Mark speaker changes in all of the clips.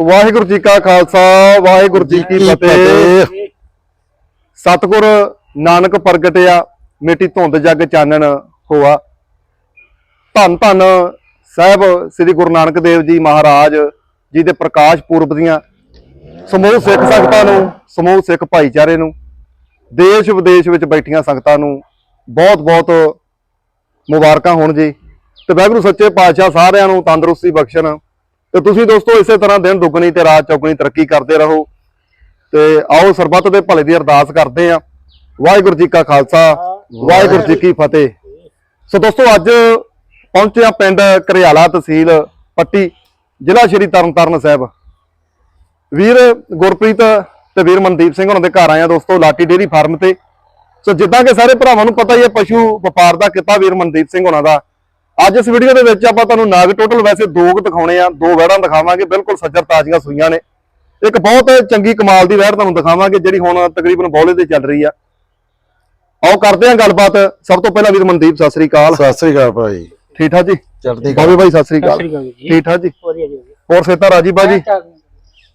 Speaker 1: ਵਾਹਿਗੁਰੂ ਜੀ ਕਾ ਖਾਲਸਾ ਵਾਹਿਗੁਰੂ ਜੀ ਕੀ ਫਤਿਹ। ਸਤਿਗੁਰ ਨਾਨਕ ਪ੍ਰਗਟਿਆ ਮੇਟੀ ਧੁੰਦ ਜਗ ਚਾਨਣ ਹੋਆ। ਧੰਨ ਧੰਨ ਸਾਹਿਬ ਸ੍ਰੀ ਗੁਰੂ ਨਾਨਕ ਦੇਵ ਜੀ ਮਹਾਰਾਜ ਜੀ ਦੇ ਪ੍ਰਕਾਸ਼ ਪੁਰਬ ਦੀਆਂ ਸਮੂਹ ਸਿੱਖ ਸੰਗਤਾਂ ਨੂੰ ਸਮੂਹ ਸਿੱਖ ਭਾਈਚਾਰੇ ਨੂੰ ਦੇਸ਼ ਵਿਦੇਸ਼ ਵਿੱਚ ਬੈਠੀਆਂ ਸੰਗਤਾਂ ਨੂੰ ਬਹੁਤ ਬਹੁਤ ਮੁਬਾਰਕਾਂ ਹੋਣ ਜੀ। ਤੇ ਵਾਹਿਗੁਰੂ ਸੱਚੇ ਪਾਤਸ਼ਾਹ ਸਾਰਿਆਂ ਨੂੰ ਤੰਦਰੁਸਤੀ ਬਖਸ਼ਣ। ਤੇ ਤੁਸੀਂ ਦੋਸਤੋ ਇਸੇ ਤਰ੍ਹਾਂ ਦਿਨ ਦੁੱਗਣੀ ਤੇ ਰਾਤ ਚੌਗਣੀ ਤਰੱਕੀ ਕਰਦੇ ਰਹੋ। ਤੇ ਆਓ ਸਰਬੱਤ ਦੇ ਭਲੇ ਦੀ ਅਰਦਾਸ ਕਰਦੇ ਆ ਵਾਹਿਗੁਰੂ ਜੀ ਕਾ ਖਾਲਸਾ, ਵਾਹਿਗੁਰੂ ਜੀ ਕੀ ਫਤਿਹ। ਸੋ ਦੋਸਤੋ ਅੱਜ ਪਹੁੰਚੇ ਆ ਪਿੰਡ ਘਰਿਆਲਾ ਤਹਿਸੀਲ ਪੱਟੀ, ਜ਼ਿਲ੍ਹਾ ਸ਼੍ਰੀ ਤਰਨਤਾਰਨ ਸਾਹਿਬ। ਵੀਰ ਗੁਰਪ੍ਰੀਤ ਤੇ ਵੀਰ ਮਨਦੀਪ ਸਿੰਘ ਉਹਨਾਂ ਦੇ ਘਰ ਆਏ ਆ ਦੋਸਤੋ, ਲਾਟੀ ਡੇਰੀ ਫਾਰਮ ਤੇ। ਸੋ ਜਿੱਦਾਂ ਕਿ ਸਾਰੇ ਭਰਾਵਾਂ ਨੂੰ ਪਤਾ ਹੀ ਹੈ, ਪਸ਼ੂ ਵਪਾਰ ਦਾ ਕਿੱਤਾ ਵੀਰ ਮਨਦੀਪ ਸਿੰਘ ਉਹਨਾਂ ਦਾ। ਅੱਜ ਇਸ ਵੀਡੀਓ ਦੇ ਵਿੱਚ ਆਪਾਂ ਤੁਹਾਨੂੰ ਨਾਗ ਟੋਟਲ ਵੈਸੇ ਦੋ ਕੁ ਦਿਖਾਉਣੇ ਆ ਦੋ ਵਹਿੜਾਂ ਦਿਖਾਵਾਂਗੇ ਬਿਲਕੁਲ ਸੱਜਰ ਤਾਜ਼ੀਆਂ ਸੂਈਆਂ ਨੇ। ਇੱਕ ਬਹੁਤ ਚੰਗੀ ਕਮਾਲ ਦੀ ਵਹਿੜ ਤੁਹਾਨੂੰ ਦਿਖਾਵਾਂਗੇ ਜਿਹੜੀ ਹੁਣ ਤਕਰੀਬਨ ਬੌਲੇ ਤੇ ਚੱਲ ਰਹੀ ਆ। ਆਓ ਕਰਦੇ ਆਂ ਗੱਲਬਾਤ। ਸਭ ਤੋਂ ਪਹਿਲਾਂ ਵੀਰ ਮਨਦੀਪ ਸਤਿ ਸ੍ਰੀ ਅਕਾਲ।
Speaker 2: ਸਤਿ ਸ੍ਰੀ ਅਕਾਲ ਭਾਈ।
Speaker 1: ਠੀਕ ਠਾਕ ਜੀ?
Speaker 2: ਚੜ੍ਹਦੀ
Speaker 1: ਬਾਬੇ ਭਾਈ ਸਤਿ ਸ੍ਰੀ ਅਕਾਲ। ਠੀਕ ਠਾਕ ਜੀ? ਹੋਰ ਸੇਤਾ ਰਾਜੀ ਬਾਜੀ?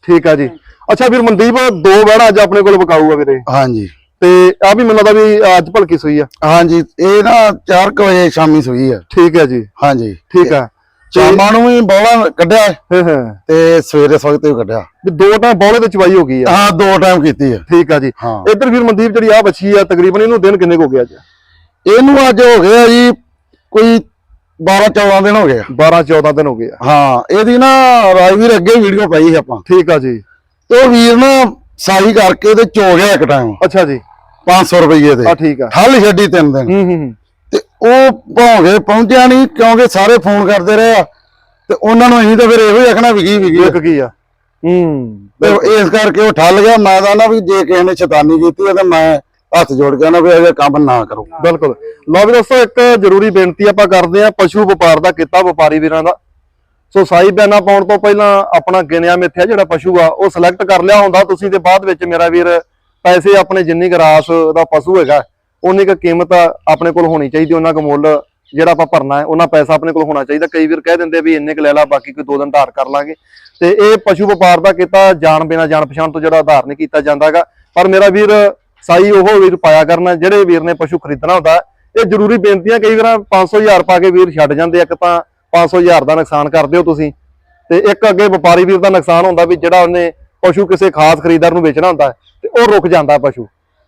Speaker 1: ਠੀਕ ਆ ਜੀ। ਅੱਛਾ ਵੀਰ ਮਨਦੀਪ ਦੋ ਵਹਿੜਾਂ ਅੱਜ ਆਪਣੇ ਕੋਲ ਵਿਕਾਊ ਆ ਵੀਰੇ।
Speaker 2: ਹਾਂਜੀ।
Speaker 1: ਤੇ ਆ ਵੀ ਮੈਨੂੰ ਲੱਗਦਾ ਵੀ ਅੱਜ ਭਲਕੀ ਸੂਈ ਆ।
Speaker 2: ਹਾਂਜੀ ਇਹ ਨਾ 4 ਵਜੇ ਸ਼ਾਮੀ ਸੂਈ ਆ।
Speaker 1: ਠੀਕ ਹੈ ਜੀ।
Speaker 2: ਹਾਂਜੀ।
Speaker 1: ਠੀਕ ਆ।
Speaker 2: ਸ਼ਾਮਾਂ ਨੂੰ ਵੀ ਬੋਲਾ ਕੱਢਿਆ। ਤੇ ਸਵੇਰੇ ਸਵਖਤੇ ਵੀ ਕੱਢਿਆ।
Speaker 1: ਵੀ ਦੋ ਟਾਈਮ ਬੌਲੇ ਤੇ ਚਵਾਈ ਹੋ ਗਈ ਆ।
Speaker 2: ਹਾਂ ਦੋ ਟਾਈਮ ਕੀਤੀ ਆ।
Speaker 1: ਠੀਕ ਆ ਜੀ। ਇੱਧਰ ਵੀਰ ਮਨਦੀਪ ਜਿਹੜੀ ਆ ਬੱਚੀ ਆ ਤਕਰੀਬਨ ਇਹਨੂੰ ਦਿਨ ਕਿੰਨੇ ਹੋ ਗਿਆ ਅੱਜ?
Speaker 2: ਇਹਨੂੰ ਅੱਜ ਹੋ ਗਿਆ ਜੀ ਕੋਈ 12 14 ਦਿਨ ਹੋ ਗਏ ਆ।
Speaker 1: 12 14 ਦਿਨ ਹੋ ਗਏ ਆ।
Speaker 2: ਹਾਂ ਇਹਦੀ ਨਾ ਰਾਜਵੀਰ ਅੱਗੇ ਵੀਡੀਓ ਪਾਈ ਸੀ ਆਪਾਂ।
Speaker 1: ਠੀਕ ਆ ਜੀ।
Speaker 2: ਤੇ ਉਹ ਵੀਰ ਨਾ ਸਾਈ ਕਰਕੇ ਤੇ ਚੋ ਗਿਆ ਇੱਕ ਟਾਈਮ
Speaker 1: ਅੱਛਾ ਜੀ।
Speaker 2: 500 ਰੁਪਏ ਤੇ
Speaker 1: ਆ ਠੀਕ ਆ।
Speaker 2: ਠੱਲ ਛੱਡੀ ਤਿੰਨ ਦਿਨ।
Speaker 1: ਹੂੰ ਹੂੰ ਹੂੰ।
Speaker 2: ਤੇ ਉਹ ਭੌਂਗੇ ਪਹੁੰਚਿਆ ਨਹੀਂ ਕਿਉਂਕਿ ਸਾਰੇ ਫੋਨ ਕਰਦੇ ਰਹੇ ਆ। ਤੇ ਉਹਨਾਂ ਨੂੰ ਅਸੀਂ ਤਾਂ ਫਿਰ ਇਹੋ ਹੀ ਆਖਣਾ ਵਿਗੀ ਵਿਗੀ
Speaker 1: ਇੱਕ ਕੀ ਆ। ਹੂੰ
Speaker 2: ਤੇ ਇਸ ਕਰਕੇ ਉਹ ਠੱਲ ਗਿਆ। ਮੈਂ ਤਾਂ ਨਾ ਵੀ ਜੇ ਕਿਸੇ ਨੇ ਸ਼ੈਤਾਨੀ ਕੀਤੀ ਹੈ ਤਾਂ ਮੈਂ ਹੱਥ ਜੋੜ ਕੇ ਨਾ ਵੀ ਇਹ ਕੰਮ ਨਾ ਕਰੋ।
Speaker 1: ਬਿਲਕੁਲ। ਲਓ ਵੀ ਦੋਸਤੋ ਇੱਕ ਜ਼ਰੂਰੀ ਬੇਨਤੀ ਆਪਾਂ ਕਰਦੇ ਆ ਪਸ਼ੂ ਵਪਾਰ ਦਾ ਕੀਤਾ ਵਪਾਰੀ ਵੀਰਾਂ ਦਾ। ਸੋ ਸਾਈ ਬਿਆਨਾ ਪਾਉਣ ਤੋਂ ਪਹਿਲਾਂ ਆਪਣਾ ਗਿਣਿਆ ਮਿੱਥਿਆ ਜਿਹੜਾ ਪਸ਼ੂ ਆ ਉਹ ਸਿਲੈਕਟ ਕਰ ਲਿਆ ਹੁੰਦਾ। ਤੁਸੀਂ ਤੇ ਬਾਅਦ ਵਿੱਚ ਮੇਰਾ ਵੀਰ ਪੈਸੇ ਆਪਣੇ ਜਿੰਨੀ ਕੁ ਰਾਸ ਦਾ ਪਸ਼ੂ ਹੈਗਾ ਉਨੀ ਕੁ ਕੀਮਤ ਆਪਣੇ ਕੋਲ ਹੋਣੀ ਚਾਹੀਦੀ ਉਹਨਾਂ ਕੁ ਮੁੱਲ ਜਿਹੜਾ ਆਪਾਂ ਭਰਨਾ ਹੈ ਉਹਨਾਂ ਪੈਸਾ ਆਪਣੇ ਕੋਲ ਹੋਣਾ ਚਾਹੀਦਾ। ਕਈ ਵੀਰ ਕਹਿ ਦਿੰਦੇ ਵੀ ਇੰਨੇ ਕੁ ਲੈ ਲਾ, ਬਾਕੀ ਕੋਈ ਦੋ ਦਿਨ ਧਾਰ ਕਰ ਲਾਂਗੇ। ਤੇ ਇਹ ਪਸ਼ੂ ਵਪਾਰ ਦਾ ਕੀਤਾ, ਜਾਣ ਬਿਨਾ ਜਾਣ ਪਛਾਣ ਤੋਂ ਜਿਹੜਾ ਆਧਾਰ ਨਹੀਂ ਕੀਤਾ ਜਾਂਦਾਗਾ। ਪਰ ਮੇਰਾ ਵੀਰ ਸਾਈ ਉਹ ਵੀਰ ਪਾਇਆ ਕਰਨਾ, ਜਿਹੜੇ ਵੀਰ ਨੇ ਪਸ਼ੂ ਖਰੀਦਣਾ ਹੁੰਦਾ, ਇਹ ਜ਼ਰੂਰੀ ਬੇਨਤੀਆਂ ਕਈ ਵਾਰ 500000 ਪਾ ਕੇ ਵੀਰ ਛੱਡ ਜਾਂਦੇ ਇੱਕ ਤਾਂ 500000 ਦਾ ਨੁਕਸਾਨ ਕਰਦੇ ਹੋ ਤੁਸੀਂ। ਤੇ ਇੱਕ ਅੱਗੇ ਵਪਾਰੀ ਵੀਰ ਦਾ ਨੁਕਸਾਨ ਹੁੰਦਾ ਵੀ ਜਿਹੜਾ ਉਹਨੇ ਪਸ਼ੂ ਕਿਸੇ ਖਾਸ ਖਰੀਦਦਾਰ ਨੂੰ ਵੇਚਣਾ ਹੁੰਦਾ ਉਹ ਰੁਕ ਜਾਂਦਾ ਪਸ਼ੂ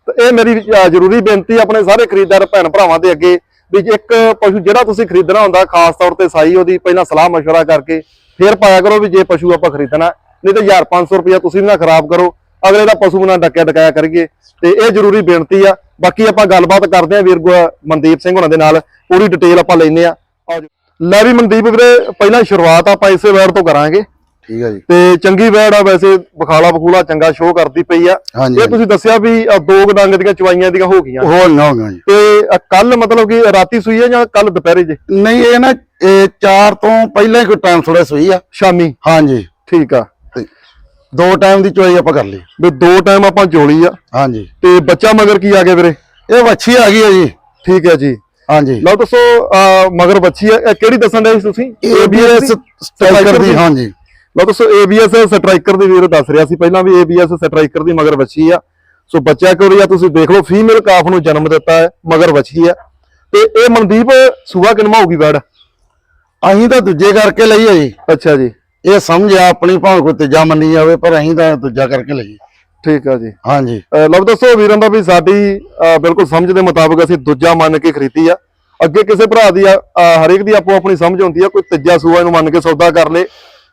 Speaker 1: ਤੇ ਇਹ ਮੇਰੀ ਅ, ਜ਼ਰੂਰੀ ਬੇਨਤੀ ਆਪਣੇ ਸਾਰੇ ਖਰੀਦਦਾਰ ਭੈਣ ਭਰਾਵਾਂ ਦੇ ਅੱਗੇ ਵੀ ਜੇ ਇੱਕ ਪਸ਼ੂ ਜਿਹੜਾ ਤੁਸੀਂ ਖਰੀਦਣਾ ਹੁੰਦਾ ਖਾਸ ਤੌਰ ਤੇ ਸਾਈ ਉਹਦੀ ਪਹਿਲਾਂ ਸਲਾਹ مشورہ ਕਰਕੇ ਫਿਰ ਪਾਇਆ ਕਰੋ ਵੀ ਜੇ ਪਸ਼ੂ ਆਪਾਂ ਖਰੀਦਣਾ ਨਹੀਂ ਤੇ 1500 ਰੁਪਇਆ ਤੁਸੀਂ ਵੀ ਨਾ ਖਰਾਬ ਕਰੋ ਅਗਲੇ ਦਾ ਪਸ਼ੂ ਨਾ ਡੱਕਿਆ ਡਕਾਇਆ ਕਰੀਏ ਤੇ ਇਹ ਜ਼ਰੂਰੀ ਬੇਨਤੀ ਆ ਬਾਕੀ ਆਪਾਂ ਗੱਲਬਾਤ ਕਰਦੇ ਆ ਵੀਰ ਗੁਆ- ਮਨਦੀਪ ਸਿੰਘ ਉਹਨਾਂ ਦੇ ਨਾਲ ਪੂਰੀ ਡਿਟੇਲ ਆਪਾਂ ਲੈਨੇ ਆ ਆਓ ਜੀ। ਲੈ ਵੀ ਮਨਦੀਪ ਵੀਰੇ ਪਹਿਲਾਂ ਸ਼ੁਰੂਆਤ ਆਪਾਂ ਇਸੇ ਵੈੜ ਤੋਂ ਕਰਾਂਗੇ
Speaker 2: ਠੀਕ ਹੈ ਜੀ।
Speaker 1: ਤੇ ਚੰਗੀ ਵੈੜ ਆ ਵੈਸੇ ਬਖਾਲਾ ਬਖੂਲਾ ਚੰਗਾ ਸ਼ੋਅ ਕਰਦੀ ਪਈ ਆ। ਇਹ ਤੁਸੀਂ ਦੱਸਿਆ ਵੀ ਆਹ ਦੋ ਕੁ ਡੰਗ ਦੀਆਂ ਚਵਾਈਆਂ ਦੀਆਂ ਹੋ ਗਈਆਂ।
Speaker 2: ਹੋ ਗਿਆ ਹੋ ਗਿਆ ਜੀ।
Speaker 1: ਤੇ ਕੱਲ ਮਤਲਬ ਕਿ ਰਾਤੀ ਸੂਈ ਹੈ ਜਾਂ ਕੱਲ ਦੁਪਹਿਰੇ ਜੇ?
Speaker 2: ਨਹੀਂ ਇਹ ਨਾ ਇਹ 4 ਤੋਂ ਪਹਿਲਾਂ ਹੀ ਕੋਈ ਟਾਈਮ ਥੋੜਾ ਸੋਈ ਆ।
Speaker 1: ਸ਼ਾਮੀ?
Speaker 2: ਹਾਂਜੀ।
Speaker 1: ਠੀਕ ਆ।
Speaker 2: ਦੋ ਟਾਈਮ ਦੀ ਚੋਈ ਆਪਾਂ ਕਰ ਲਈ।
Speaker 1: ਵੀ ਦੋ ਟਾਈਮ ਆਪਾਂ ਜੋਲੀ ਆ।
Speaker 2: ਹਾਂਜੀ।
Speaker 1: ਤੇ ਬੱਚਾ ਮਗਰ ਕੀ ਆ ਗਿਆ ਵੀਰੇ?
Speaker 2: ਇਹ ਵੱਛੀ ਆ ਗਈ ਹੈ ਜੀ।
Speaker 1: ਠੀਕ ਹੈ ਜੀ।
Speaker 2: ਹਾਂਜੀ।
Speaker 1: ਲਓ ਦੱਸੋ ਮਗਰ ਆ ਇਹ ਕਿਹੜੀ ਦੱਸਣ ਦੇ ਤੁਸੀਂ?
Speaker 2: ABS ਸਟ੍ਰਾਈਕਰ ਦੀ? ਹਾਂਜੀ।
Speaker 1: ਲਓ ਦੱਸੋ ABS ਸਟ੍ਰਾਈਕਰ ਦੀ ਵੀਰ ਦੱਸ ਰਿਹਾ ਸੀ ਪਹਿਲਾਂ ਵੀ ABS ਸਟ੍ਰਾਈਕਰ ਦੀ ਮਗਰ ਬੱਚੀ ਆ। ਸੋ ਬੱਚਾ ਕਿਉਂ ਆ ਤੁਸੀਂ ਦੇਖ ਲਓ ਫੀਮੇਲ ਕਾਫ ਨੂੰ ਜਨਮ ਦਿੱਤਾ ਹੈ ਮਗਰ ਬੱਚੀ ਆ ਤੇ ਇਹ ਮਨਦੀਪ ਸੂਆ ਕਿਨਮਾ ਹੋਊਗੀ ਵੈੜ
Speaker 2: ਅਸੀਂ ਤਾਂ ਦੂਜੇ ਕਰਕੇ ਲਈ ਹੈ ਜੀ।
Speaker 1: ਅੱਛਾ ਜੀ।
Speaker 2: ਇਹ ਸਮਝਿਆ ਆਪਣੀ ਭਾਵੇਂ ਕੋਈ ਤੀਜਾ ਮੰਨੀ ਜਾਵੇ ਪਰ ਅਸੀਂ ਤਾਂ ਦੂਜਾ ਕਰਕੇ ਲਈ
Speaker 1: ਠੀਕ ਆ ਜੀ।
Speaker 2: ਹਾਂਜੀ।
Speaker 1: ਲਓ ਦੱਸੋ ਵੀਰਾਂ ਦਾ ਵੀ ਸਾਡੀ ਬਿਲਕੁਲ ਸਮਝ ਦੇ ਮੁਤਾਬਕ ਅਸੀਂ ਦੂਜਾ ਮੰਨ ਕੇ ਖਰੀਦੀ ਆ। ਅੱਗੇ ਕਿਸੇ ਭਰਾ ਦੀ ਆ ਹਰੇਕ ਦੀ ਆਪੋ ਆਪਣੀ ਸਮਝ ਹੁੰਦੀ ਆ ਕੋਈ ਤੀਜਾ ਸੂਆ ਇਹਨੂੰ ਮੰਨ ਕੇ ਸੌਦਾ ਕਰ ਲੇ।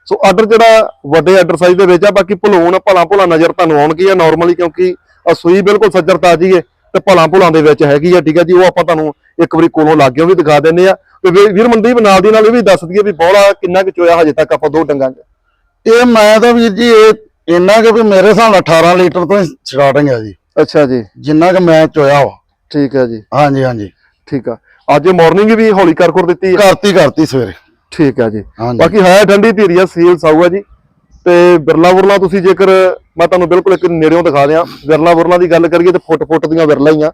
Speaker 1: ਸੋ ਆਰਡਰ ਜਿਹੜਾ ਵੱਡੇ ਆਰਡਰ ਸਾਈਜ਼ ਦੇ ਵਿੱਚ ਆ ਬਾਕੀ ਭਲੋਣ ਭਲਾ ਭਲਾ ਨਜ਼ਰ ਤੁਹਾਨੂੰ ਆਉਣਗੀ ਆ ਨਾਰਮਲੀ ਕਿਉਂਕਿ ਸੂਈ ਬਿਲਕੁਲ ਸੱਜਰ ਤਾਜੀ ਹੈ ਤੇ ਭਲਾ ਭੁਲਾਂ ਦੇ ਵਿੱਚ ਹੈਗੀ ਆ ਠੀਕ ਆ ਜੀ ਉਹ ਆਪਾਂ ਤੁਹਾਨੂੰ ਇੱਕ ਵਾਰੀ ਕੋਲੋਂ ਲਾਗਿਓ ਵੀ ਦਿਖਾ ਦਿੰਨੇ ਆ। ਤੇ ਵੀਰ ਮਨਦੀਪ ਨਾਲ ਦੀ ਨਾਲ ਇਹ ਵੀ ਦੱਸ ਦਈਏ ਵੀ ਬੋਲਾ ਕਿੰਨਾ ਕੁ ਚੋਇਆ ਹਜੇ ਤੱਕ ਆਪਾਂ ਦੋ ਡੰਗਾਂ 'ਚ।
Speaker 2: ਇਹ ਮੈਂ ਤਾਂ ਵੀਰ ਜੀ ਇਹ ਇੰਨਾ ਕਿ ਵੀ ਮੇਰੇ ਹਿਸਾਬ ਨਾਲ 18 ਲੀਟਰ ਤੋਂ ਸਟਾਰਟਿੰਗ ਹੈ ਜੀ।
Speaker 1: ਅੱਛਾ ਜੀ।
Speaker 2: ਜਿੰਨਾ ਕਿ ਮੈਂ ਚੋਇਆ ਵਾ।
Speaker 1: ਠੀਕ ਆ ਜੀ।
Speaker 2: ਹਾਂਜੀ ਹਾਂਜੀ।
Speaker 1: ਠੀਕ ਆ। ਅੱਜ ਮਾਰਨਿੰਗ ਵੀ ਹੌਲੀ ਕਰ ਕਰ ਦਿੱਤੀ ਆ।
Speaker 2: ਕਰਤੀ ਕਰਤੀ ਸਵੇਰੇ।
Speaker 1: ਠੀਕ ਆ ਜੀ।
Speaker 2: ਹਾਂਜੀ।
Speaker 1: ਬਾਕੀ ਹੈ ਠੰਡੀ ਧੀਰੀ ਆ ਸੀਲ ਸਾਊ ਆ ਜੀ। ਤੇ ਬਿਰਲਾ ਬੁਰਲਾ ਤੁਸੀਂ ਜੇਕਰ ਮੈਂ ਤੁਹਾਨੂੰ ਬਿਲਕੁਲ ਇੱਕ ਨੇੜਿਓਂ ਦਿਖਾ ਦਿਆਂ ਬਿਰਲਾ ਬੁਰਲਾ ਦੀ ਗੱਲ ਕਰੀਏ ਤੇ ਫੁੱਟ ਫੁੱਟ ਦੀਆਂ ਬਿਰਲਾ ਹੀ ਆ।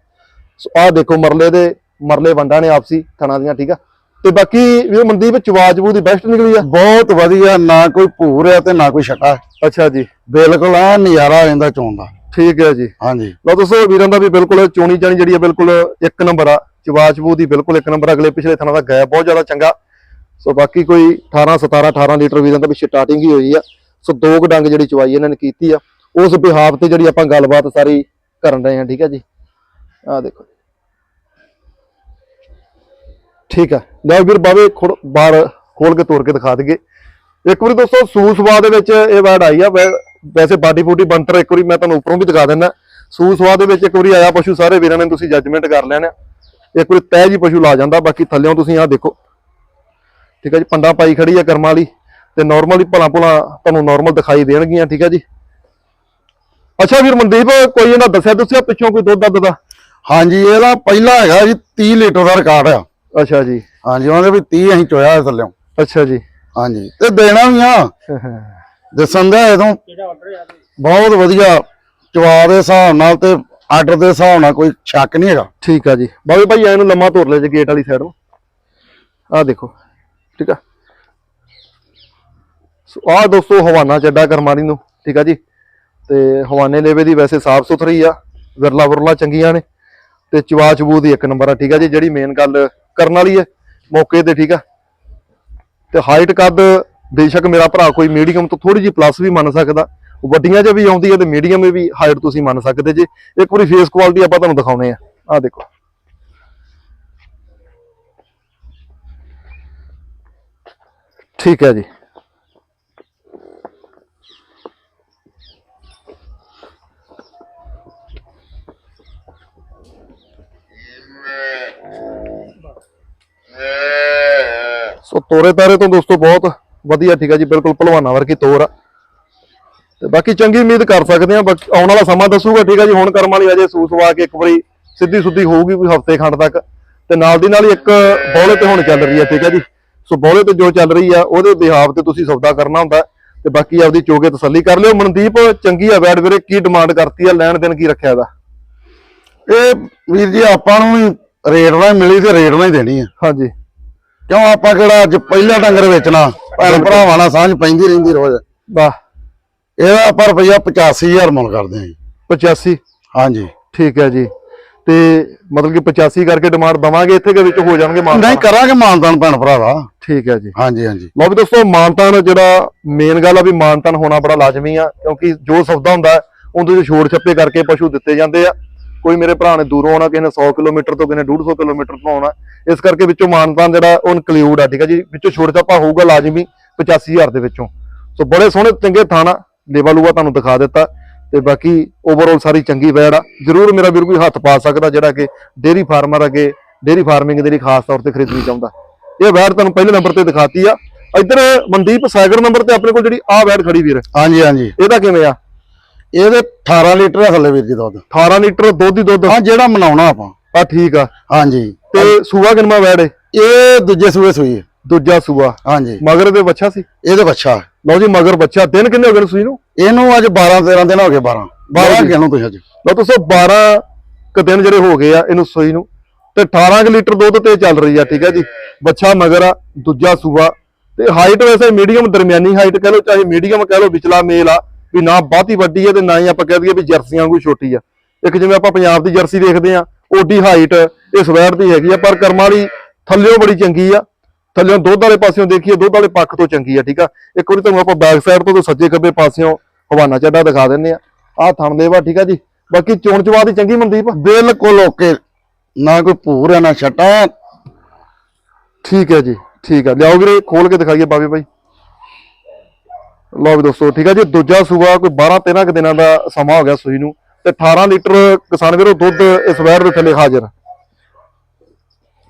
Speaker 1: ਸੋ ਆਹ ਦੇਖੋ ਮਰਲੇ ਦੇ ਮਰਲੇ ਵੰਡਾਂ ਨੇ ਆਪਸੀ ਥਣਾ ਦੀਆਂ ਠੀਕ ਆ। ਤੇ ਬਾਕੀ ਵੀ ਮਨਦੀਪ ਚਵਾਜਬੂ ਦੀ ਬੈਸਟ ਨਿਕਲੀ ਆ।
Speaker 2: ਬਹੁਤ ਵਧੀਆ ਨਾ ਕੋਈ ਭੂਰ ਆ ਤੇ ਨਾ ਕੋਈ ਛਟਾ
Speaker 1: ਅੱਛਾ ਜੀ।
Speaker 2: ਬਿਲਕੁਲ ਆ ਨਜ਼ਾਰਾ ਆ ਜਾਂਦਾ ਚੋਣ ਦਾ
Speaker 1: ਠੀਕ ਹੈ ਜੀ।
Speaker 2: ਹਾਂਜੀ।
Speaker 1: ਲਓ ਦੋਸਤੋ ਵੀਰਾਂ ਦਾ ਵੀ ਬਿਲਕੁਲ ਚੋਣੀ ਜਾਣੀ ਜਿਹੜੀ ਆ ਬਿਲਕੁਲ ਇੱਕ ਨੰਬਰ ਆ। ਚਵਾਚਬੂ ਦੀ ਬਿਲਕੁਲ ਇੱਕ ਨੰਬਰ ਅਗਲੇ ਪਿਛਲੇ ਥਾਂ ਦਾ ਗਾਇਆ ਬਹੁਤ ਜ਼ਿਆਦਾ ਚੰਗਾ। ਸੋ ਬਾਕੀ ਕੋਈ 18 17 18 ਲੀਟਰ ਵੀਰਾਂ ਦਾ ਵੀ ਸਟਾਰਟਿੰਗ ਹੀ ਹੋਈ ਆ। ਸੋ ਦੋ ਕੁ ਡੰਗ ਜਿਹੜੀ ਚਵਾਈ ਇਹਨਾਂ ਨੇ ਕੀਤੀ ਆ। ਉਸ ਬਿਹਾਫ ਤੇ ਜਿਹੜੀ ਆਪਾਂ ਗੱਲਬਾਤ ਸਾਰੀ ਕਰਨ ਰਹੇ ਹਾਂ, ਠੀਕ ਹੈ ਜੀ? ਆਹ ਦੇਖੋ ਠੀਕ ਆ। ਲੈ ਵੀਰ, ਬਾਵੇ ਖੁੜ ਬਾਹਰ ਖੋਲ ਕੇ ਤੋੜ ਕੇ ਦਿਖਾ ਦਈਏ। ਇੱਕ ਵਾਰੀ ਦੋਸਤੋ ਸੂਸਵਾ ਦੇ ਵਿੱਚ ਇਹ ਵਰਡ ਆਈ ਆ। ਵੈ- ਵੈਸੇ ਬਾਡੀ ਬੂਟੀ ਬੰਤਰ ਇੱਕ ਵਾਰੀ ਮੈਂ ਤੁਹਾਨੂੰ ਉੱਪਰੋਂ ਵੀ ਦਿਖਾ ਦਿੰਦਾ। ਸੂਸਵਾ ਦੇ ਵਿੱਚ ਇੱਕ ਵਾਰੀ ਆਇਆ ਪਸ਼ੂ, ਸਾਰੇ ਵੀਰਾਂ ਨੇ ਤੁਸੀਂ ਜੱਜਮੈਂਟ ਕਰ ਲੈਣਾ। ਇੱਕ ਵਾਰੀ ਤੈਅ ਜੀ ਪਸ਼ੂ ਲਾ ਜਾਂਦਾ, ਬਾਕੀ ਥੱਲਿਓਂ ਤੁਸੀਂ ਆਹ ਦੇਖੋ। ਠੀਕ ਹੈ ਜੀ ਪੰਡਾ ਪਾਈ ਖੜੀ ਆ ਕਰਮਾਂ ਵਾਲੀ ਤੇ ਨਾਰਮਲੀ ਭਲਾ ਭਲਾ ਤੁਹਾਨੂੰ ਨਾਰਮਲ ਦਿਖਾਈ ਦੇਣਗੀਆਂ ਠੀਕ ਹੈ ਜੀ। ਅੱਛਾ ਵੀਰ ਮਨਦੀਪ ਕੋਈ ਇਹਨਾਂ ਦੱਸਿਆ ਦੱਸਿਆ ਪਿੱਛੋਂ ਕੋਈ ਦੁੱਧ ਦੱਧ ਦਾ?
Speaker 2: ਹਾਂਜੀ ਇਹਦਾ ਪਹਿਲਾ ਹੈਗਾ ਜੀ 30 ਲੀਟਰ ਦਾ ਰਿਕਾਰਡ ਆ।
Speaker 1: ਅੱਛਾ ਜੀ।
Speaker 2: ਹਾਂਜੀ ਉਹਦੇ ਵੀ 30 ਅਸੀਂ ਚੋਇਆ ਥੱਲਿਓਂ।
Speaker 1: ਅੱਛਾ ਜੀ।
Speaker 2: ਹਾਂਜੀ ਤੇ ਦੇਣਾ ਵੀ ਆ। ਦੱਸਣ ਦਾ ਇਦੋਂ ਬਹੁਤ ਵਧੀਆ ਚਵਾ ਦੇ ਹਿਸਾਬ ਨਾਲ ਤੇ ਆਰਡਰ ਦੇ ਹਿਸਾਬ ਨਾਲ ਕੋਈ ਸ਼ੱਕ ਨਹੀਂ ਹੈਗਾ।
Speaker 1: ਠੀਕ ਆ ਜੀ। ਬਾਬੇ ਭਾਈ ਇਹਨੂੰ ਲੰਮਾ ਤੋਰ ਲੈ ਜੇ ਗੇਟ ਵਾਲੀ ਸਾਈਡ ਨੂੰ। ਆਹ ਦੇਖੋ। ਠੀਕ ਆ? ਸੋ ਆਹ ਦੋਸਤੋ ਹਵਾਨਾ ਚੱਡਾ ਕਰਮਾਨੀ ਨੂੰ, ਠੀਕ ਆ ਜੀ? ਤੇ ਹਵਾਨੇ ਲੇਵੇ ਦੀ ਵੈਸੇ ਸਾਫ਼ ਸੁਥਰੀ ਆ, ਵਿਰਲਾ ਵਿਰਲਾ ਚੰਗੀਆਂ ਨੇ, ਤੇ ਚਵਾ ਚਬੂ ਦੀ ਇੱਕ ਨੰਬਰ ਆ, ਠੀਕ ਆ ਜੀ? ਜਿਹੜੀ ਮੇਨ ਗੱਲ ਕਰਨ ਵਾਲੀ ਹੈ ਮੌਕੇ ਤੇ, ਠੀਕ ਆ? ਤੇ ਹਾਈਟ ਕੱਦ ਬੇਸ਼ੱਕ ਮੇਰਾ ਭਰਾ ਕੋਈ ਮੀਡੀਅਮ ਤੋਂ ਥੋੜੀ ਜਿਹੀ ਪਲੱਸ ਵੀ ਮੰਨ ਸਕਦਾ, ਵੱਡੀਆਂ 'ਚ ਵੀ ਆਉਂਦੀ ਹੈ ਤੇ ਮੀਡੀਅਮ ਵੀ ਹਾਈਟ ਤੁਸੀਂ ਮੰਨ ਸਕਦੇ ਜੇ। ਇੱਕ ਵਾਰੀ ਫੇਸ ਕੁਆਲਿਟੀ ਆਪਾਂ ਤੁਹਾਨੂੰ ਦਿਖਾਉਨੇ ਆ। ਆਹ ਦੇਖੋ। ਠੀਕ ਹੈ ਜੀ। ਸੋ ਤੋਰੇ ਤਾਰੇ ਤੋਂ ਦੋਸਤੋ ਬਹੁਤ ਵਧੀਆ, ਠੀਕ ਹੈ ਜੀ, ਬਿਲਕੁਲ ਭਲਵਾਨਾਂ ਵਰਗੀ ਤੋਰ ਆ। ਤੇ ਬਾਕੀ ਚੰਗੀ ਉਮੀਦ ਕਰ ਸਕਦੇ ਆ ਬਾਕੀ ਆਉਣ ਵਾਲਾ ਸਮਾਂ ਦੱਸੂਗਾ, ਠੀਕ ਹੈ ਜੀ, ਹੁਣ ਕਰਮ ਵਾਲੀ ਅਜੇ ਸੂਸਵਾ ਕੇ ਇੱਕ ਵਾਰੀ ਸਿੱਧੀ ਸੁੱਧੀ ਹੋਊਗੀ ਕੋਈ ਹਫ਼ਤੇ ਖੰਡ ਤੱਕ। ਤੇ ਨਾਲ ਦੀ ਨਾਲ ਹੀ ਇੱਕ ਬੌਲੇ ਤੇ ਹੁਣ ਚੱਲ ਰਹੀ ਹੈ, ਠੀਕ ਹੈ ਜੀ। ਸੋ ਬੌਲੇ ਤੇ ਜੋ ਚੱਲ ਰਹੀ ਆ ਉਹਦੇ ਬਿਹਾਵ ਤੇ ਤੁਸੀਂ ਸੌਦਾ ਕਰਨਾ ਹੁੰਦਾ ਤੇ ਬਾਕੀ ਆਪਦੀ ਚੋਗੇ ਤਸੱਲੀ ਕਰ ਲਿਓ। ਮਨਦੀਪ ਚੰਗੀ ਆ ਬੈਡ ਵੀਰੇ ਕੀ ਡਿਮਾਂਡ ਕਰਤੀ ਆ ਲੈਣ ਦੇਣ ਕੀ ਰੱਖਿਆ ਇਹਦਾ?
Speaker 2: ਇਹ ਵੀਰ ਜੀ ਆਪਾਂ ਨੂੰ ਵੀ ਰੇਟ ਨਾਲ ਹੀ ਮਿਲੀ ਤੇ ਰੇਟ ਨਾਲ ਹੀ ਦੇਣੀ ਆ।
Speaker 1: ਹਾਂਜੀ।
Speaker 2: ਕਿਉਂ ਆਪਾਂ ਕਿਹੜਾ ਅੱਜ ਪਹਿਲਾ ਡੰਗਰ ਵੇਚਣਾ ਭੈਣ ਭਰਾਵਾਂ ਨਾਲ ਸਾਂਝ ਪੈਂਦੀ ਰਹਿੰਦੀ ਰੋਜ਼।
Speaker 1: ਵਾਹ।
Speaker 2: ਇਹਦਾ ਆਪਾਂ ਰੁਪਈਆ 85000 ਮੁੱਲ ਕਰਦੇ ਹਾਂ ਜੀ।
Speaker 1: 85
Speaker 2: ਹਾਂਜੀ।
Speaker 1: ਠੀਕ ਹੈ ਜੀ। ਤੇ ਮਤਲਬ ਕਿ 85 ਕਰਕੇ ਡਿਮਾਂਡ ਦਵਾਂਗੇ ਇੱਥੇ ਦੇ ਵਿੱਚ ਹੋ ਜਾਣਗੇ ਮਾਨ
Speaker 2: ਨਹੀਂ ਕਰਾਂਗੇ ਮਾਨਤਾਨ ਭੈਣ ਭਰਾ ਦਾ
Speaker 1: ਠੀਕ ਹੈ ਜੀ।
Speaker 2: ਹਾਂਜੀ ਹਾਂਜੀ।
Speaker 1: ਲਓ ਵੀ ਦੋਸਤੋ ਮਾਨਤਾਨ ਜਿਹੜਾ ਮੇਨ ਗੱਲ ਆ ਵੀ ਮਾਨਤਾਨ ਹੋਣਾ ਬੜਾ ਲਾਜ਼ਮੀ ਆ ਕਿਉਂਕਿ ਜੋ ਸੌਦਾ ਹੁੰਦਾ ਉਹਦੇ ਚ ਛੋੜ ਛੱਪੇ ਕਰਕੇ ਪਸ਼ੂ ਦਿੱਤੇ ਜਾਂਦੇ ਆ। ਕੋਈ ਮੇਰੇ ਭਰਾ ਨੇ ਦੂਰੋਂ ਆਉਣਾ ਕਿਸੇ ਨੇ 100 ਕਿਲੋਮੀਟਰ ਤੋਂ ਕਿਸੇ ਨੇ 150 ਕਿਲੋਮੀਟਰ ਤੋਂ ਆਉਣਾ ਇਸ ਕਰਕੇ ਵਿੱਚੋਂ ਮਾਨਤਾਨ ਜਿਹੜਾ ਉਹ ਇਨਕਲੂਡ ਆ ਠੀਕ ਆ ਜੀ। ਵਿੱਚੋਂ ਛੋੜ ਛੱਪਾ ਹੋਊਗਾ ਲਾਜ਼ਮੀ 85000 ਦੇ ਵਿੱਚੋਂ। ਸੋ ਬੜੇ ਸੋਹਣੇ ਚੰਗੇ ਥਾਣਾ ਲੇਵਾ ਲੂਆ ਤੁਹਾਨੂੰ ਦਿਖਾ ਦਿੱਤਾ। ਤੇ ਬਾਕੀ ਓਵਰਆਲ ਸਾਰੀ ਚੰਗੀ ਵੈੜ ਆ। ਜਰੂਰ ਮੇਰਾ ਵੀਰ ਕੋਈ ਹੱਥ ਪਾ ਸਕਦਾ ਜਿਹੜਾ ਕਿ ਡੇਰੀ ਫਾਰਮਰ ਅੱਗੇ ਡੇਰੀ ਫਾਰਮਿੰਗ ਦੇ ਲਈ ਖਾਸ ਤੌਰ ਤੇ ਖਰੀਦਣੀ ਚਾਹੁੰਦਾ। ਇਹ ਵੈੜ ਤੁਹਾਨੂੰ ਪਹਿਲੇ ਨੰਬਰ ਤੇ ਦਿਖਾਤੀ ਆ। ਇੱਧਰ ਮਨਦੀਪ ਸਾਗਰ ਨੰਬਰ ਤੇ ਆਪਣੇ ਕੋਲ ਜਿਹੜੀ ਆ ਵੈੜ ਖੜੀ ਵੀਰ।
Speaker 2: ਹਾਂਜੀ ਹਾਂਜੀ।
Speaker 1: ਇਹਦਾ ਕਿਵੇਂ ਆ?
Speaker 2: ਇਹਦੇ 18 ਲੀਟਰ ਹੈ ਥੱਲੇ ਵੀਰ ਜੀ ਦੁੱਧ।
Speaker 1: 18 ਲੀਟਰ ਦੁੱਧ ਹੀ ਦੁੱਧ।
Speaker 2: ਹਾਂ ਜਿਹੜਾ ਮਨਾਉਣਾ ਆਪਾਂ।
Speaker 1: ਆ ਠੀਕ ਆ।
Speaker 2: ਹਾਂਜੀ।
Speaker 1: ਤੇ ਸੂਆ ਕਿੰਨਾ ਵੈੜ ਏ?
Speaker 2: ਇਹ ਦੂਜੇ ਸੂਏ ਸੂਈ।
Speaker 1: ਦੂਜਾ ਸੂਆ।
Speaker 2: ਹਾਂਜੀ।
Speaker 1: ਮਗਰ ਦੇ ਬੱਚਾ ਸੀ?
Speaker 2: ਇਹਦੇ ਬੱਚਾ।
Speaker 1: ਲਓ ਜੀ ਮਗਰ ਬੱਚਾ। ਦਿਨ ਕਿੰਨੇ ਹੋ ਗਏ ਸੂਈ ਨੂੰ?
Speaker 2: ਇਹਨੂੰ ਅੱਜ 12 13 ਦਿਨ ਹੋ ਗਏ 12 12 ਗਿਣੋ ਤੁਸੀਂ ਅੱਜ?
Speaker 1: ਲਓ ਤੁਸੀਂ 12 ਕ ਦਿਨ ਜਿਹੜੇ ਹੋ ਗਏ ਆ ਇਹਨੂੰ ਸੂਈ ਨੂੰ। ਤੇ 18 ਕੁ ਲੀਟਰ ਦੁੱਧ ਤੇ ਚੱਲ ਰਹੀ ਆ ਠੀਕ ਹੈ ਜੀ। ਬੱਚਾ ਮਗਰ ਆ ਦੂਜਾ ਸੂਆ। ਤੇ ਹਾਈਟ ਵੈਸੇ ਮੀਡੀਅਮ ਦਰਮਿਆਨੀ ਹਾਈਟ ਕਹਿ ਲਓ ਚਾਹੇ ਮੀਡੀਅਮ ਕਹਿ ਲਓ ਵਿਚਲਾ ਮੇਲ ਆ ਵੀ ਨਾ ਬਹੁਤੀ ਵੱਡੀ ਹੈ ਤੇ ਨਾ ਹੀ ਆਪਾਂ ਕਹਿ ਦਈਏ ਵੀ ਜਰਸੀਆਂ ਵਾਂਗੂ ਛੋਟੀ ਆ। ਇੱਕ ਜਿਵੇਂ ਆਪਾਂ ਪੰਜਾਬ ਦੀ ਜਰਸੀ ਦੇਖਦੇ ਆ ਓਡੀ ਹਾਈਟ ਇਸ ਵੈਰ ਦੀ ਹੈਗੀ ਆ ਪਰ ਕਰਮਾਂ ਵਾਲੀ ਥੱਲਿਓਂ ਬੜੀ ਚੰਗੀ ਆ। ਥੱਲਿਓਂ ਦੁੱਧ ਵਾਲੇ ਪਾਸਿਓਂ ਦੇਖੀਏ ਦੁੱਧ ਵਾਲੇ ਪੱਖ ਤੋਂ ਚੰਗੀ ਆ ਠੀਕ ਆ। ਇੱਕ ਵਾਰੀ ਤੁਹਾਨੂੰ ਆਪਾਂ ਬੈਕ ਸਾਈਡ ਤੇ ਸੱਜੇ ਖੱਬੇ ਪਾਸਿਓਂ ਹਵਾਨਾ ਚੱਡਾ ਦਿਖਾ ਦਿੰਨੇ ਆ। ਆਹ ਥਣ ਦੇਵਾ ਠੀਕ ਆ ਜੀ। ਬਾਕੀ ਚੋਣ ਚਵਾ ਦੀ ਚੰਗੀ ਮਨਦੀਪ?
Speaker 2: ਬਿਲਕੁਲ ਓਕੇ। ਨਾ ਕੋਈ ਭੂਰ ਹੈ ਨਾ ਛਟਾ
Speaker 1: ਠੀਕ ਹੈ ਜੀ ਠੀਕ ਹੈ ਲਿਆਓ ਵੀਰੇ ਖੋਲ ਕੇ ਦਿਖਾਈਏ ਬਾਬੇ ਭਾਈ ਲਓ ਵੀ ਦੋਸਤੋ ਠੀਕ ਹੈ ਜੀ। ਦੂਜਾ ਸੂਆ ਕੋਈ 12 13 ਕੁ ਦਿਨਾਂ ਦਾ ਸਮਾਂ ਹੋ ਗਿਆ ਸੂਈ ਨੂੰ ਤੇ 18 ਲੀਟਰ ਕਿਸਾਨ ਵੀਰੋ ਦੁੱਧ ਇਸ ਵੈਰ ਦੇ ਥੱਲੇ ਹਾਜ਼ਰ।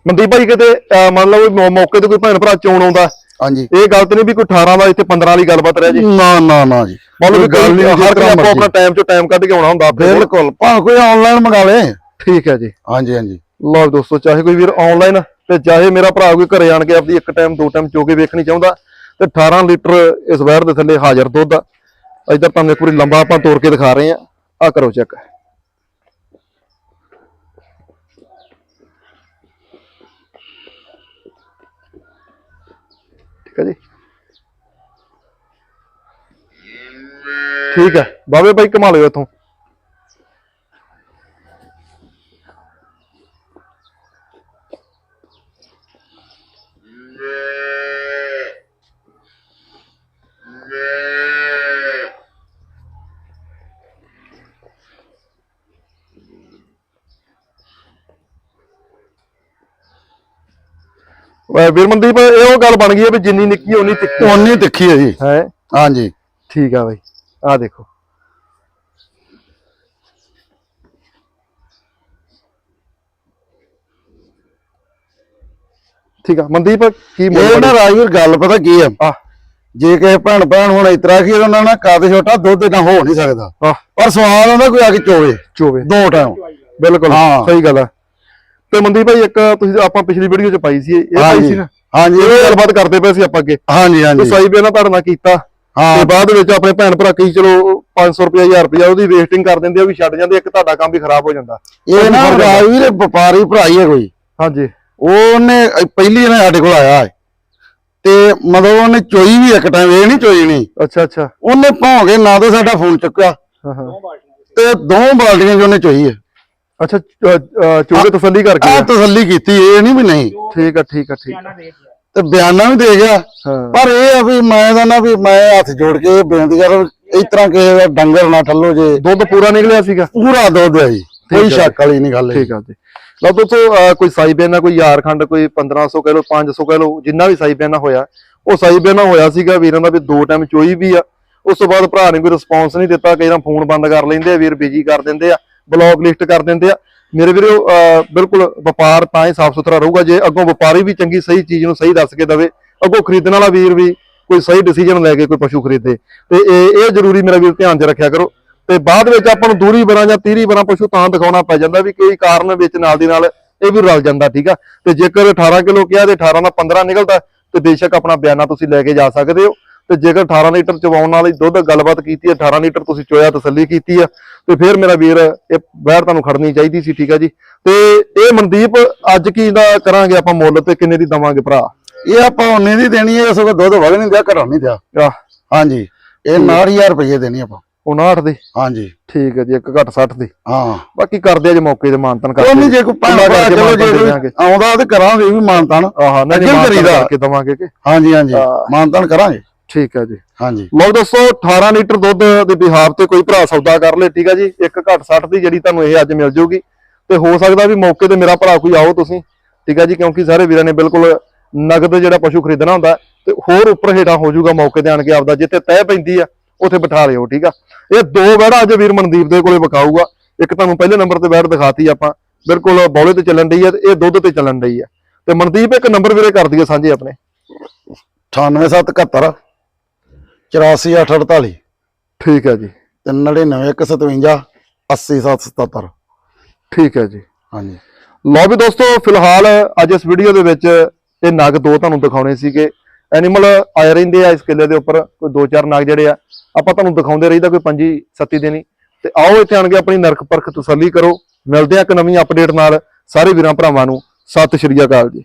Speaker 1: ਮਨਦੀਪ ਭਾਈ ਕਿਤੇ ਮੰਨ ਲਓ ਮੌਕੇ ਤੇ ਕੋਈ ਭੈਣ ਭਰਾ ਚੋਣ ਆਉਂਦਾ
Speaker 2: ਹਾਂਜੀ।
Speaker 1: ਇਹ ਗੱਲ ਤੇ ਨਹੀਂ ਵੀ ਕੋਈ 18 ਦਾ ਇੱਥੇ 15 ਵਾਲੀ ਗੱਲਬਾਤ ਰਹਿ ਜੀ।
Speaker 2: ਨਾ ਨਾ ਨਾ ਜੀ।
Speaker 1: ਮੰਨ ਲਓ ਵੀ ਗੱਲ ਨਹੀਂ ਹਰ ਕੋਈ ਆਪੋ ਆਪਣਾ। ਟਾਈਮ ਚੋਂ ਟਾਈਮ ਕੱਢ ਕੇ ਆਉਣਾ ਹੁੰਦਾ ਆਪਣੇ।
Speaker 2: ਬਿਲਕੁਲ ਭਾਵੇਂ ਕੋਈ ਆਨਲਾਈਨ ਮੰਗਾ ਲੇ।
Speaker 1: ਠੀਕ ਹੈ ਜੀ।
Speaker 2: ਹਾਂਜੀ ਹਾਂਜੀ।
Speaker 1: ਲਓ ਦੋਸਤੋ ਚਾਹੇ ਕੋਈ ਵੀਰ ਆਨਲਾਈਨ ਤੇ ਚਾਹੇ ਮੇਰਾ ਭਰਾ ਕੋਈ ਘਰੇ ਆਣ ਕੇ ਆਪਦੀ ਇੱਕ ਟਾਈਮ ਦੋ ਟਾਈਮ ਚੋ ਕੇ ਵੇਖਣੀ ਚਾਹੁੰਦਾ ਤੇ 18 ਲੀਟਰ ਇਸ ਵੈਰ ਦੇ ਥੱਲੇ ਹਾਜ਼ਰ ਦੁੱਧ ਆ। ਇੱਧਰ ਤੁਹਾਨੂੰ ਇੱਕ ਵਾਰੀ ਲੰਬਾ ਆਪਾਂ ਤੋੜ ਕੇ ਦਿਖਾ ਰਹੇ ਆ ਆ ਕਰੋ ਚੈੱਕ ਠੀਕ ਹੈ ਜੀ ਠੀਕ ਹੈ ਬਾਬੇ ਭਾਈ ਕਮਾ ਲਿਓ ਇਥੋਂ ਵਾ ਵੀਰ ਮਨਦੀਪ ਇਹ ਉਹ ਗੱਲ ਬਣ ਗਈ ਹੈ ਵੀ ਜਿੰਨੀ ਨਿੱਕੀ ਓਨੀ ਤਿੱਖੀ
Speaker 2: ਉਨੀ ਤਿੱਖੀ ਹੈ ਜੀ।
Speaker 1: ਹੈ?
Speaker 2: ਹਾਂਜੀ।
Speaker 1: ਠੀਕ ਆ ਬਾਈ। ਆ ਦੇਖੋ। ਠੀਕ ਆ। ਮਨਦੀਪ ਕੀ ਮੁੱਲ
Speaker 2: ਇਹ ਨਾ? ਰਾਜਵੀਰ ਗੱਲ ਪਤਾ ਕੀ ਆ ਜੇ ਕਿਸੇ ਭੈਣ ਭੈਣ ਹੁਣ ਇਤਰਾ ਕੀ ਉਹਨਾਂ ਨਾਲ ਕੱਦ ਛੋਟਾ ਦੁੱਧ ਨਾ ਹੋ ਨਹੀਂ ਸਕਦਾ। ਪਰ ਸਵਾਦ ਆਉਂਦਾ ਕੋਈ ਆ ਕੇ ਚੋਵੇ।
Speaker 1: ਚੋਵੇ।
Speaker 2: ਦੋ ਟਾਈਮ
Speaker 1: ਬਿਲਕੁਲ।
Speaker 2: ਹਾਂ।
Speaker 1: ਸਹੀ ਗੱਲ ਆ। ਤੇ ਮਨਦੀਪ ਭਾਈ ਇੱਕ ਤੁਸੀਂ ਆਪਾਂ ਪਿਛਲੀ ਵੀਡੀਓ ਚ ਪਾਈ ਸੀ ਇਹ ਪਾਈ ਸੀ ਨਾ?
Speaker 2: ਹਾਂਜੀ।
Speaker 1: ਇਹ ਗੱਲਬਾਤ ਕਰਦੇ ਪਏ ਸੀ ਆਪਾਂ ਅੱਗੇ।
Speaker 2: ਹਾਂਜੀ ਹਾਂਜੀ।
Speaker 1: ਸਾਈ ਵੀ ਇਹਨਾਂ ਤੁਹਾਡੇ ਨਾਲ ਕੀਤਾ।
Speaker 2: ਹਾਂ।
Speaker 1: ਤੇ ਬਾਅਦ ਵਿੱਚ ਆਪਣੇ ਭੈਣ ਭਰਾ ਕਈ ਚਲੋ 500 ਰੁਪਇਆ 1000 ਰੁਪਇਆ ਉਹਦੀ ਵੇਸਟਿੰਗ ਕਰ ਦਿੰਦੇ ਆ ਵੀ ਛੱਡ ਜਾਂਦੇ ਇੱਕ ਤੁਹਾਡਾ ਕੰਮ ਵੀ ਖਰਾਬ ਹੋ ਜਾਂਦਾ।
Speaker 2: ਇਹ ਨਾ ਇਹ ਵਪਾਰੀ ਭਰਾਈ ਹੈ ਕੋਈ।
Speaker 1: ਹਾਂਜੀ।
Speaker 2: ਉਹਨੇ ਪਹਿਲੀ ਨੇ ਸਾਡੇ ਕੋਲ ਆਇਆ ਹੈ। ਤੇ ਮਤਲਬ ਉਹਨੇ ਚੋਈ ਵੀ ਇੱਕ ਟਾਈਮ ਇਹ ਨਹੀਂ ਚੋਈ ਨਹੀਂ।
Speaker 1: ਅੱਛਾ ਅੱਛਾ।
Speaker 2: ਉਹਨੇ ਭੌਂ ਕੇ ਨਾ ਤੇ ਸਾਡਾ ਫੋਨ ਚੁੱਕਿਆ। ਤੇ ਦੋ ਬਾਲਟੀਆਂ 'ਚ ਉਹਨੇ ਚੋਈ ਹੈ।
Speaker 1: ਅੱਛਾ ਚੋਗੇ ਤਸੱਲੀ ਕਰਕੇ
Speaker 2: ਆ। ਤਸੱਲੀ ਕੀਤੀ ਇਹ ਨਹੀਂ ਵੀ ਨਹੀਂ।
Speaker 1: ਠੀਕ ਆ ਠੀਕ ਆ ਠੀਕ ਆ।
Speaker 2: ਤੇ ਬਿਆਨਾ ਵੀ ਦੇ ਗਿਆ। ਪਰ ਇਹ ਆ ਵੀ ਮੈਂ ਤਾਂ ਨਾ ਵੀ ਮੈਂ ਹੱਥ ਜੋੜ ਕੇ ਬੇਨਤੀ ਕਰ ਇਸ ਤਰ੍ਹਾਂ ਦਾ ਡੰਗਰ ਨਾ ਠੱਲੋ ਜੇ।
Speaker 1: ਦੁੱਧ ਪੂਰਾ ਨਿਕਲਿਆ ਸੀਗਾ?
Speaker 2: ਪੂਰਾ ਦੁੱਧ ਹੈ ਜੀ। ਕੋਈ ਸ਼ੱਕ ਵਾਲੀ ਨਹੀਂ ਗੱਲ।
Speaker 1: ਠੀਕ ਆ ਜੀ। ਲਓ ਦੋਸਤੋ ਕੋਈ ਸਾਈ ਬੇਨਾ ਕੋਈ ਯਾਰ ਖੰਡ ਕੋਈ 1500 ਕਹਿ ਲਓ 500 ਕਹਿ ਲਓ ਜਿੰਨਾ ਵੀ ਸਾਈ ਬੇਨਾ ਹੋਇਆ ਉਹ ਸਾਈ ਬੇਨਾ ਹੋਇਆ ਸੀਗਾ ਵੀਰਾਂ ਦਾ ਵੀ ਦੋ ਟਾਈਮ ਚੋਈ ਵੀ ਆ। ਉਸ ਤੋਂ ਬਾਅਦ ਭਰਾ ਨੇ ਕੋਈ ਰਿਸਪੌਂਸ ਨਹੀਂ ਦਿੱਤਾ ਕਈ ਵਾਰ ਫੋਨ ਬੰਦ ਕਰ ਲੈਂਦੇ ਆ ਵੀਰ ਬਿਜ਼ੀ ਕਰ ਦਿੰਦੇ ਆ। ਬਲੌਕ ਲਿਸਟ ਕਰ ਦਿੰਦੇ ਆ। ਮੇਰੇ ਵੀਰੋ ਬਿਲਕੁਲ ਵਪਾਰ ਤਾਂ ਹੀ ਸਾਫ਼ ਸੁਥਰਾ ਰਹੂਗਾ, ਜੇ ਅੱਗੋਂ ਵਪਾਰੀ ਵੀ ਚੰਗੀ ਸਹੀ ਚੀਜ਼ ਨੂੰ ਸਹੀ ਦੱਸ ਕੇ ਦਵੇ, ਅੱਗੋਂ ਖਰੀਦਣ ਵਾਲਾ ਵੀਰ ਵੀ ਕੋਈ ਸਹੀ ਡਿਸੀਜਨ ਲੈ ਕੇ ਕੋਈ ਪਸ਼ੂ ਖਰੀਦੇ। ਤੇ ਇਹ ਇਹ ਜ਼ਰੂਰੀ ਮੇਰਾ ਵੀਰ ਧਿਆਨ 'ਚ ਰੱਖਿਆ ਕਰੋ। ਤੇ ਬਾਅਦ ਵਿੱਚ ਆਪਾਂ ਨੂੰ ਦੂਰੀ ਬਰਾਂ ਜਾਂ ਤੀਰੀ ਬਰਾਂ ਪਸ਼ੂ ਤਾਂ ਦਿਖਾਉਣਾ ਪੈ ਜਾਂਦਾ ਵੀ ਕਈ ਕਾਰਨ ਵਿੱਚ ਨਾਲ ਦੀ ਨਾਲ ਇਹ ਵੀ ਰਲ ਜਾਂਦਾ, ਠੀਕ ਆ? ਤੇ ਜੇਕਰ 18 ਕਿਲੋ ਕਿਹਾ ਤੇ 18 ਦਾ 15 ਨਿਕਲਦਾ, ਤੇ ਬੇਸ਼ੱਕ ਆਪਣਾ ਬਿਆਨਾ ਤੁਸੀਂ ਲੈ ਕੇ ਜਾ ਸਕਦੇ ਹੋ। ਤੇ ਜੇਕਰ 18 ਲੀਟਰ ਚਵਾਉਣ ਵਾਲੀ ਦੁੱਧ ਗੱਲਬਾਤ ਕੀਤੀ ਹੈ 18 ਲੀਟਰ ਤੁਸੀਂ ਚੋਇਆ ਤਸੱਲੀ ਕੀਤੀ ਆ ਤੇ ਫਿਰ ਮੇਰਾ ਵੀਰ ਇਹ ਬੈਰ ਤੁਹਾਨੂੰ ਖੜਨੀ ਚਾਹੀਦੀ ਸੀ ਠੀਕ ਆ ਜੀ। ਤੇ ਇਹ ਮਨਦੀਪ ਅੱਜ ਕੀ ਦਾ ਕਰਾਂਗੇ ਆਪਾਂ ਮੁੱਲ ਤੇ ਕਿੰਨੇ ਦੀ ਦਵਾਂਗੇ ਭਰਾ?
Speaker 2: ਇਹ ਆਪਾਂ ਉਹਨੇ ਦੀ ਦੇਣੀ ਹੈ ਸਗੋਂ ਦੁੱਧ ਵਗ ਨਹੀਂ ਦਿਆ ਘਰੋਂ ਨਹੀਂ ਦਿਆ ਹਾਂਜੀ ਇਹ 9000 ਰੁਪਏ ਦੇਣੀ ਆਪਾਂ।
Speaker 1: 59 ਦੇ?
Speaker 2: ਹਾਂਜੀ।
Speaker 1: ਠੀਕ ਹੈ ਜੀ ਇੱਕ ਘੱਟ 60 ਦੀ।
Speaker 2: ਹਾਂ।
Speaker 1: ਬਾਕੀ ਕਰਦੇ ਜੇ ਮੌਕੇ ਤੇ ਮਾਨਤਨ
Speaker 2: ਉਹ ਨਹੀਂ ਜੇ ਕੋਈ
Speaker 1: ਕਰਕੇ
Speaker 2: ਚਲੋ ਜੇ ਕੋਈ। ਆਉਂਦਾ ਤੇ ਕਰਾਂਗੇ ਵੀ ਮਾਨਤਾਨ।
Speaker 1: ਆਹ ਨਹੀਂ ਮਾਨਤਨ
Speaker 2: ਕਰੀਦਾ।
Speaker 1: ਕਰਕੇ ਦਵਾਂਗੇ ਕਿ?
Speaker 2: ਹਾਂਜੀ ਹਾਂਜੀ।
Speaker 1: ਹਾਂ।
Speaker 2: ਮਾਨਤਾਨ ਕਰਾਂਗੇ।
Speaker 1: ਠੀਕ ਹੈ ਜੀ।
Speaker 2: ਹਾਂਜੀ।
Speaker 1: ਲਓ ਦੱਸੋ 18 ਲੀਟਰ ਦੁੱਧ ਦੇ ਬਿਹਾਫ ਤੇ ਕੋਈ ਭਰਾ ਸੌਦਾ ਕਰ ਲੇ ਠੀਕ ਹੈ ਜੀ। ਇੱਕ ਘੱਟ 60 ਦੀ ਜਿਹੜੀ ਤੁਹਾਨੂੰ ਇਹ ਅੱਜ ਮਿਲ ਜਾਊਗੀ ਤੇ ਹੋ ਸਕਦਾ ਵੀ ਮੌਕੇ ਤੇ ਮੇਰਾ ਭਰਾ ਕੋਈ ਆਓ ਤੁਸੀਂ ਠੀਕ ਹੈ ਜੀ ਕਿਉਂਕਿ ਸਾਰੇ ਵੀਰਾਂ ਨੇ ਬਿਲਕੁਲ ਨਗਦ ਜਿਹੜਾ ਪਸ਼ੂ ਖਰੀਦਣਾ ਹੁੰਦਾ ਤੇ ਹੋਰ ਉੱਪਰ ਹੇਠਾਂ ਹੋ ਜਾਊਗਾ ਮੌਕੇ ਤੇ ਆਣ ਕੇ ਆਪਦਾ ਜਿੱਥੇ ਤਹਿ ਪੈਂਦੀ ਆ ਉੱਥੇ ਬਿਠਾ ਲਿਓ ਠੀਕ ਆ। ਇਹ ਦੋ ਵੜਾ ਅੱਜ ਵੀਰ ਮਨਦੀਪ ਦੇ ਕੋਲੇ ਵਿਕਾਊਗਾ ਇੱਕ ਤੁਹਾਨੂੰ ਪਹਿਲੇ ਨੰਬਰ ਤੇ ਬੈਠ ਦਿਖਾਤੀ ਆਪਾਂ ਬਿਲਕੁਲ ਬੌਲੇ ਤੇ ਚੱਲਣ ਡਈ ਆ ਤੇ ਇਹ ਦੁੱਧ ਤੇ ਚੱਲਣ ਡਈ ਆ। ਤੇ ਮਨਦੀਪ ਇੱਕ ਨੰਬਰ ਵੀਰੇ ਕਰ ਦਈਏ ਸਾਂਝੇ ਆਪਣੇ।
Speaker 2: 98771 84848
Speaker 1: ਠੀਕ ਹੈ ਜੀ।
Speaker 2: ਤੇ 99157 80777
Speaker 1: ਠੀਕ ਹੈ ਜੀ।
Speaker 2: ਹਾਂਜੀ।
Speaker 1: ਲਓ ਵੀ ਦੋਸਤੋ ਫਿਲਹਾਲ ਅੱਜ ਇਸ ਵੀਡੀਓ ਦੇ ਵਿੱਚ ਇਹ ਨਗ ਦੋ ਤੁਹਾਨੂੰ ਦਿਖਾਉਣੇ ਸੀਗੇ। ਐਨੀਮਲ ਆਏ ਰਹਿੰਦੇ ਆ ਇਸ ਕਿੱਲੇ ਦੇ ਉੱਪਰ ਕੋਈ ਦੋ ਚਾਰ ਨਗ ਜਿਹੜੇ ਆ ਆਪਾਂ ਤੁਹਾਨੂੰ ਦਿਖਾਉਂਦੇ ਰਹੀਦਾ ਕੋਈ ਪੰਜੀ ਸੱਤੀ ਦਿਨੀ ਤੇ ਆਓ ਇੱਥੇ ਆਣ ਕੇ ਆਪਣੀ ਨਰਕ ਪਰਖ ਤਸੱਲੀ ਕਰੋ। ਮਿਲਦੇ ਆ ਇੱਕ ਨਵੀਂ ਅਪਡੇਟ ਨਾਲ। ਸਾਰੇ ਵੀਰਾਂ ਭਰਾਵਾਂ ਨੂੰ ਸਤਿ ਸ਼੍ਰੀ ਅਕਾਲ ਜੀ।